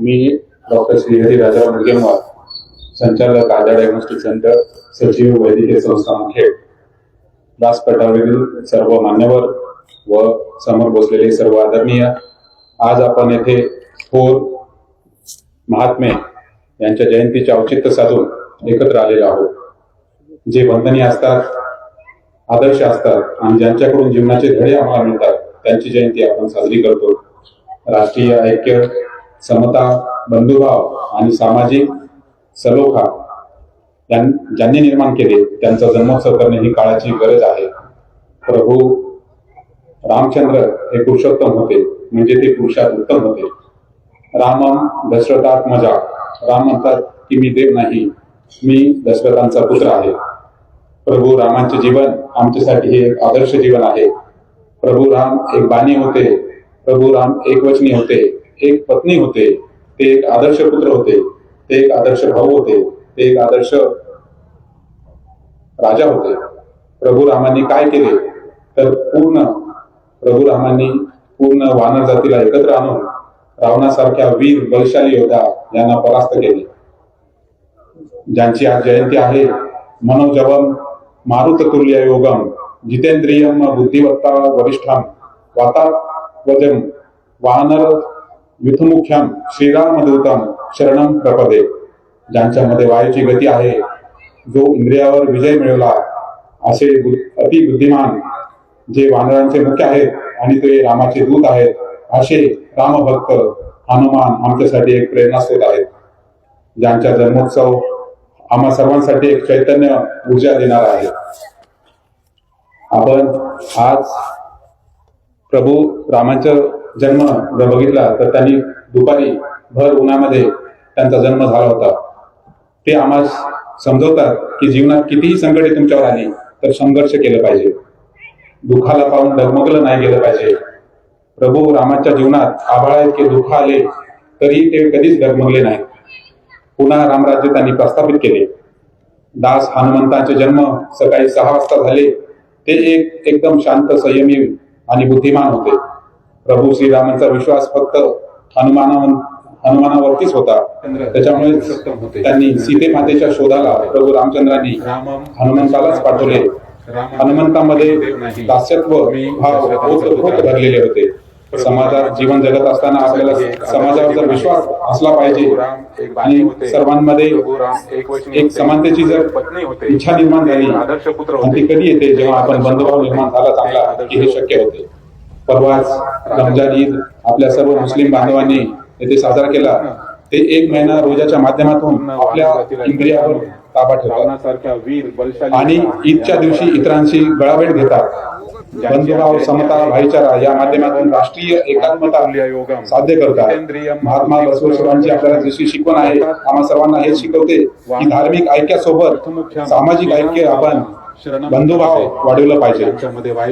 मी doctor Shrihari राजा मुरगेनवार संचालक आधार diagnostic centre सचिव वैद्यकीय संस्था मुखेड व्यासपीठावरील सर्व मान्यवर व समोर बसलेले सर्व आदरणीय. आज आपण येथे थोर महात्मे यांच्या जयंतीचे औचित्य साधून एकत्र आलेलो आहोत. जे वंदनीय असतात आदर्श असतात आणि ज्यांच्याकडून जीवनाचे धडे आम्हाला मिळतात त्यांची जयंती आपण साजरी करतो. राष्ट्रीय ऐक्य समता बंधुभाव आणि सामाजिक सलोखा ज्यांनी निर्माण केले त्यांचा जन्मोत्सव करणे ही काळाची गरज आहे. प्रभू रामचंद्र हे पुरुषोत्तम होते म्हणजे ते पुरुषात उत्तम होते. रामम दशरथात्मजा राम म्हणतात की मी देव नाही मी दशरथांचा पुत्र आहे. प्रभू रामांचे जीवन आमच्यासाठी हे एक आदर्श जीवन आहे. प्रभू राम एक बाणी होते प्रभू राम एक वचनी होते. एक पत्नी होते ते एक आदर्श पुत्र होते ते एक आदर्श भाऊ होते ते एक आदर्श राजा होते. प्रभू रामांनी काय केले? तर पूर्ण प्रभू रामांनी पूर्ण वानर जातीला एकत्र आणून रावणासारख्या वीर बलशाली योद्धा यांना परास्त केले. ज्यांची आज जयंती आहे मनोजवम मारुत तुल्य योगम जितेंद्रियम बुद्धिवत्ता वरिष्ठम वातावजम वानर युथमुख्यम श्रीरामदूतम शरणम प्रपदे ज्यांच्यामध्ये वायूची गती आहे जो इंद्रियावर विजय मिळवला असे अति बुद्धिमान जे वानरांचे मुख्य आहेत आणि ते रामाचे दूत आहेत असे रामभक्त हनुमान आमच्यासाठी एक प्रेरणास्रोत आहेत ज्यांचा जन्मोत्सव आम्हा सर्वांसाठी एक चैतन्य ऊर्जा देणार आहे. आपण आज प्रभू रामांचा जन्म जर बघितला तर त्यांनी दुपारी भर उन्हामध्ये त्यांचा जन्म झाला होता. ते आम्हाला समजवतात की जीवनात कितीही संकटे तुमच्यावर आली तर संघर्ष केलं पाहिजे. दुःखाला पाहून डगमगलं नाही गेलं पाहिजे. प्रभू रामाच्या जीवनात आभाळा इतके दुःख आले तरी ते कधीच डगमगले नाही पुन्हा रामराज्य त्यांनी प्रस्थापित केले. दास हनुमंतांचे जन्म सकाळी सहा वाजता झाले. ते एक एकदम शांत संयमी आणि बुद्धिमान होते. प्रभू श्रीरामांचा विश्वास फक्त हनुमाना हनुमानावरतीच होता. त्याच्यामुळे त्यांनी सीते मातेच्या शोधाला प्रभू रामचंद्रांनी हनुमंतालाच पाठवले. हनुमंतामध्ये दास्यत्व भाव भरलेले होते. समाजात जीवन जगत असताना आपल्याला समाजावर जर विश्वास असला पाहिजे आणि सर्वांमध्ये एक समानतेची जर इच्छा निर्माण झाली आदर्श पुत्र आणि ती होते. कधी येते? जेव्हा आपण बंधुभाव निर्माण झाला चांगला की हे शक्य होते. परवाच रमजान ईद आपल्या सर्व मुस्लिम बांधवांनी येथे साजरा केला. ते एक महिना रोजाच्या माध्यमातून आपल्या इंद्रियावर ताबा ठेवतात. आणि ईदच्या दिवशी इतरांशी गळाभेट घेतात. बंधुभाव समता भाईचारा या माध्यमातून राष्ट्रीय एकात्मता साध्य करतात. महात्मा बसवेश्वरांची आपल्याला जशी शिकवण आहे. आम्हा सर्वांना हेच शिकवते की धार्मिक ऐक्यासोबत सामाजिक ऐक्य आपण बंधुभाव वाढवलं पाहिजे.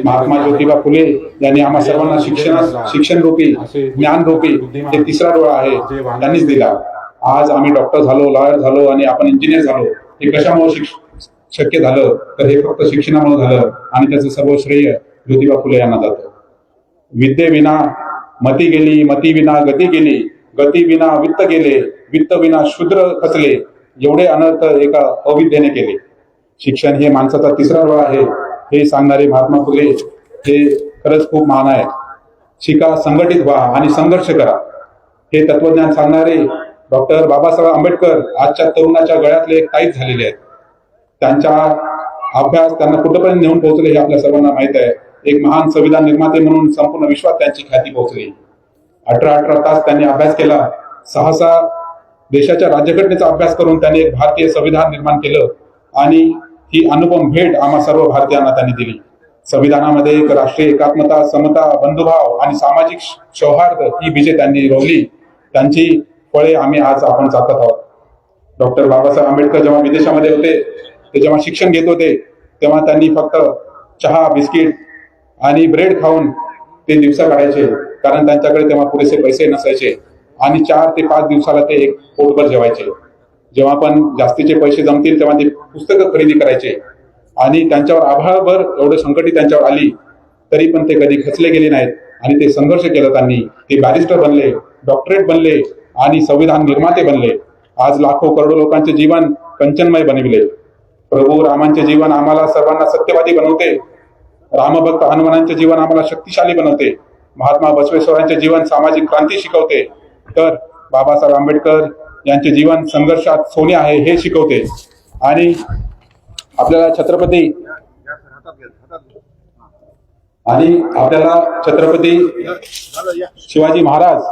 महात्मा ज्योतिबा फुले यांनी आम्हा सर्वांना शिक्षण शिक्षण रूपी ज्ञान रूपी हे तिसरा डोळा आहे त्यांनीच दिला. आज आम्ही डॉक्टर झालो लॉयर झालो आणि आपण इंजिनियर झालो. हे कशामुळे शक्य झालं? तर हे फक्त शिक्षणामुळे झालं आणि त्याचं सर्व श्रेय ज्योतिबा फुले यांना जातं. विद्येविना मती गेली मती विना गती गेली गती विना वित्त गेले वित्त विना शूद्र खचले एवढे अनर्थ एका अविद्येने केले. शिक्षण हे माणसाचा तिसरा डोळा आहे हे सांगणारे महात्मा फुले हे खरंच खूप महान आहे शिका संघटित व्हा आणि संघर्ष करा. हे तत्वज्ञान सांगणारे डॉक्टर बाबासाहेब आंबेडकर आजच्या तरुणाच्या गळ्यातले एक झालेले आहेत. त्यांचा अभ्यास त्यांना कुठंपर्यंत नेऊन पोहोचले हे आपल्या सर्वांना माहीत आहे. एक महान संविधान निर्माते म्हणून संपूर्ण विश्वात त्यांची ख्याती पोहोचली. अठरा अठरा तास त्यांनी अभ्यास केला. सहसा देशाच्या राज्यघटनेचा अभ्यास करून त्यांनी एक भारतीय संविधान निर्माण केलं. आणि ही अनुपम भेट आम्हा सर्व भारतीयांना त्यांनी दिली. संविधानामध्ये एक राष्ट्रीय एकात्मता समता बंधुभाव आणि सामाजिक सौहार्द ही बीजे त्यांनी रोवली. त्यांची फळे आम्ही आज आपण जात आहोत. डॉक्टर बाबासाहेब आंबेडकर जेव्हा विदेशामध्ये होते ते जेव्हा शिक्षण घेत होते तेव्हा त्यांनी फक्त चहा बिस्किट आणि ब्रेड खाऊन ते दिवसा काढायचे. कारण त्यांच्याकडे तेव्हा पुरेसे पैसे नसायचे आणि चार ते पाच दिवसाला ते एक पोटभर जेवायचे. जेव्हा पण जास्तीचे पैसे जमतील तेव्हा ते पुस्तकं खरेदी करायचे. आणि त्यांच्यावर आभाळभर एवढं संकटी त्यांच्यावर आली तरी पण ते कधी खचले गेले नाहीत. आणि ते संघर्ष केला त्यांनी. ते बॅरिस्टर बनले डॉक्टरेट बनले आणि संविधान निर्माते बनले. आज लाखो करोडो लोकांचे जीवन कंचनमय बनविले. प्रभू रामांचे जीवन आम्हाला सर्वांना सत्यवादी बनवते. रामभक्त हनुमानांचे जीवन आम्हाला शक्तिशाली बनवते. महात्मा बसवेश्वरांचे जीवन सामाजिक क्रांती शिकवते. तर बाबासाहेब आंबेडकर यांचे जीवन संघर्षात सोने आहे हे शिकवते. आणि आपल्याला छत्रपती आणि आपल्याला छत्रपती शिवाजी महाराज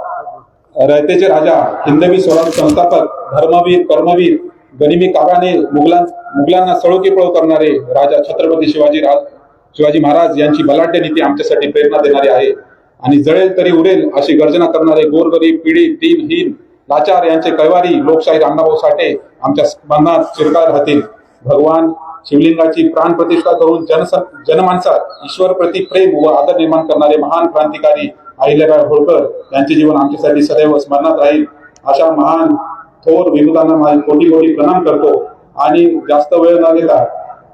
रयतेचे राजा हिंदवी स्वराज संस्थापक धर्मवीर कर्मवीर गनिमी कागाने मुघलां मुघलांना सळोकी पळो करणारे राजा छत्रपती शिवाजी राज शिवाजी महाराज यांची बलाढ्य नीती आमच्यासाठी प्रेरणा देणारी आहे. आणि जळेल तरी उरेल अशी गर्जना करणारे गोरगरीब पीडित दीनहीन लाचार यांचे कैवारी लोकशाही अण्णाभाऊ साठे आमच्या मनात चिरकाळ राहतील. भगवान शिवलिंगाची प्राण प्रतिष्ठा करून जनस जनमानसात ईश्वर प्रति प्रेम व आदर निर्माण करणारे महान क्रांतिकारी अहिल्याबाई होळकर यांचे जीवन आमच्यासाठी सदैव स्मरणात राहील. अशा महान थोर विभूतांना कोटी कोटी प्रणाम करतो आणि जास्त वेळ न घेता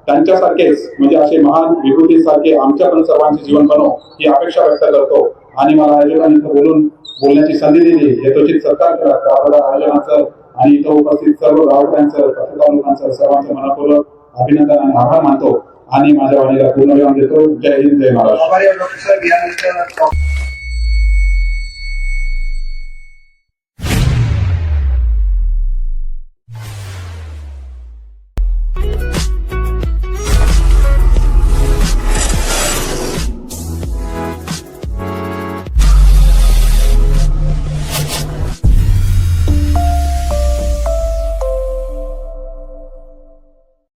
त्यांच्यासारखेच म्हणजे असे महान विभूतीसारखे आमच्या पण सर्वांचे जीवन बनो ही अपेक्षा व्यक्त करतो. आणि मला आयोजकांनी बोलून बोलण्याची संधी दिली. यथोचित सत्कार केला त्याबद्दल आयोजनाचं आणि इथं उपस्थित सर्व गावकऱ्यांचं पत्रकार लोकांचं सर्वांचं मनापूर्वक अभिनंदन आणि आभार मानतो. आणि माझ्या वाणीला पूर्ण विराम देतो. जय हिंद जय महाराष्ट्र.